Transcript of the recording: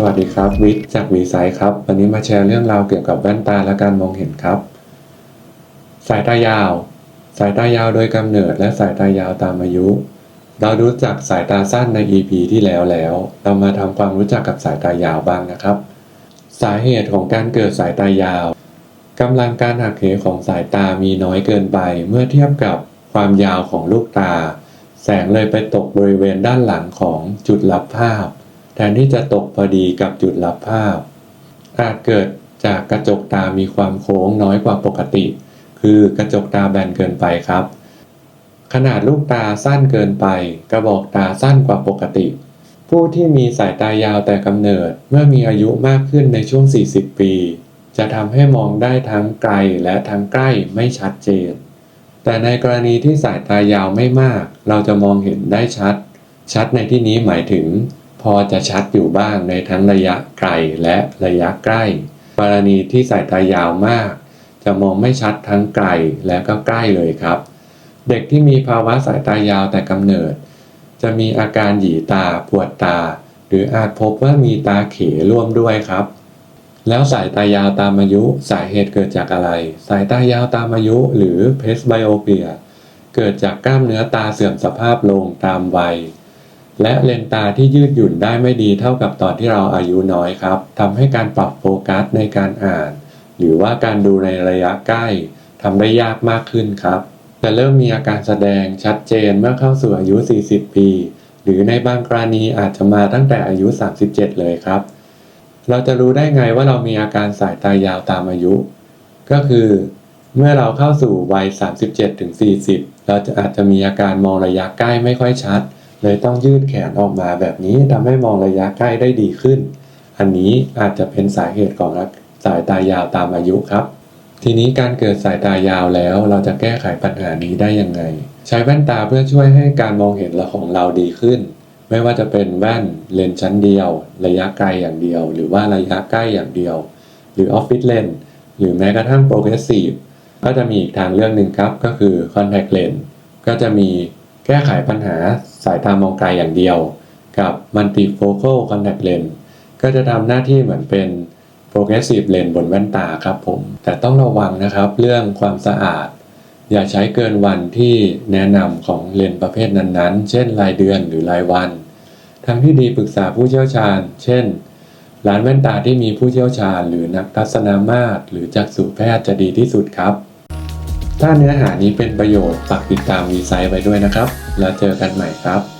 สวัสดีครับ วิทย์จากวีไซครับ วันนี้มาแชร์เรื่องราวเกี่ยวกับแว่นตาและการมองเห็นครับ สายตายาว สายตายาวโดยกำเนิดและสายตายาวตามอายุ เรารู้จักสายตาสั้นใน EP ที่แล้วแล้ว เรามาทำความรู้จักกับสายตายาวบ้างนะครับ สาเหตุของการเกิดสายตายาวกำลังการหักเหของสายตามีน้อยเกินไปเมื่อเทียบกับความยาวของลูกตา แสงเลยไปตกบริเวณด้านหลังของจุดรับภาพ แทนที่จะตกพอดีกับจุดรับภาพ อาจเกิดจากกระจกตามีความโค้งน้อยกว่าปกติ คือกระจกตาแบนเกินไปครับ ขนาดลูกตาสั้นเกินไป กระบอกตาสั้นกว่าปกติ ผู้ที่มีสายตายาวแต่กำเนิดเมื่อมีอายุมากขึ้นในช่วง 40 ปี จะทำให้มองได้ทั้งไกลและทั้งใกล้ไม่ชัดเจน แต่ในกรณีที่สายตายาวไม่มาก เราจะมองเห็นได้ชัด ชัดในที่นี้หมายถึง พอจะชัดอยู่บ้างในทั้งระยะไกลและระยะใกล้กรณีที่สายตายาวมาก จะมองไม่ชัดทั้งไกลและก็ใกล้เลยครับ เด็กที่มีภาวะสายตายาวแต่กำเนิด จะมีอาการหยีตาปวดตา หรืออาจพบว่ามีตาเขร่วมด้วยครับ แล้วสายตายาวตามอายุสาเหตุเกิดจากอะไร สายตายาวตามอายุหรือเพสไบโอเปียเกิดจากกล้ามเนื้อตาเสื่อมสภาพลงตามวัย และเลนตาที่ยืดหยุ่นได้ไม่ดีเท่ากับตอนที่เราอายุน้อยครับทำให้การปรับโฟกัสในการอ่าน หรือว่าการดูในระยะใกล้ทำได้ยากมากขึ้นครับจะเริ่มมีอาการแสดงชัดเจนเมื่อเข้าสู่อายุ 40 ปี หรือในบางกรณีอาจจะมาตั้งแต่อายุ 37 เลยครับ เราจะรู้ได้ไงว่าเรามีอาการสายตายาวตามอายุ ก็คือ เมื่อเราเข้าสู่วัย 37ถึง40 เราจะอาจจะมีอาการมองระยะใกล้ไม่ค่อยชัด เลยต้องยืดแขนออกมาแบบนี้ทำให้มองระยะใกล้ได้ดีขึ้น อันนี้อาจจะเป็นสาเหตุของสายตายาวตามอายุครับ ทีนี้การเกิดสายตายาวแล้วเราจะแก้ไขปัญหานี้ได้ยังไง ใช้แว่นตาเพื่อช่วยให้การมองเห็นของเราดีขึ้น ไม่ว่าจะเป็นแว่นเลนส์ชั้นเดียว ระยะไกลอย่างเดียว หรือว่าระยะใกล้อย่างเดียว หรือออฟฟิศเลนส์หรือแม้กระทั่งโปรเกรสซีฟก็จะมีอีกทางเลือกหนึ่งครับก็คือคอนแทคเลนส์ก็จะมี แก้ไขปัญหาสายตามองไกลอย่างเดียว กับ multifocal contact lens ก็จะทำหน้าที่เหมือนเป็น progressive lens บนแว่นตาครับผม แต่ต้องระวังนะครับเรื่องความสะอาด อย่าใช้เกินวันที่แนะนำของเลนส์ประเภทนั้นๆ เช่นรายเดือนหรือรายวัน ทางที่ดีปรึกษาผู้เชี่ยวชาญ เช่น ร้านแว่นตาที่มีผู้เชี่ยวชาญ หรือนักทัศนามาตรหรือจักษุแพทย์จะดีที่สุดครับ ถ้าเนื้อหานี้เป็นประโยชน์ฝากติดตามวีไซต์ไว้ด้วยนะครับ แล้วเจอกันใหม่ครับ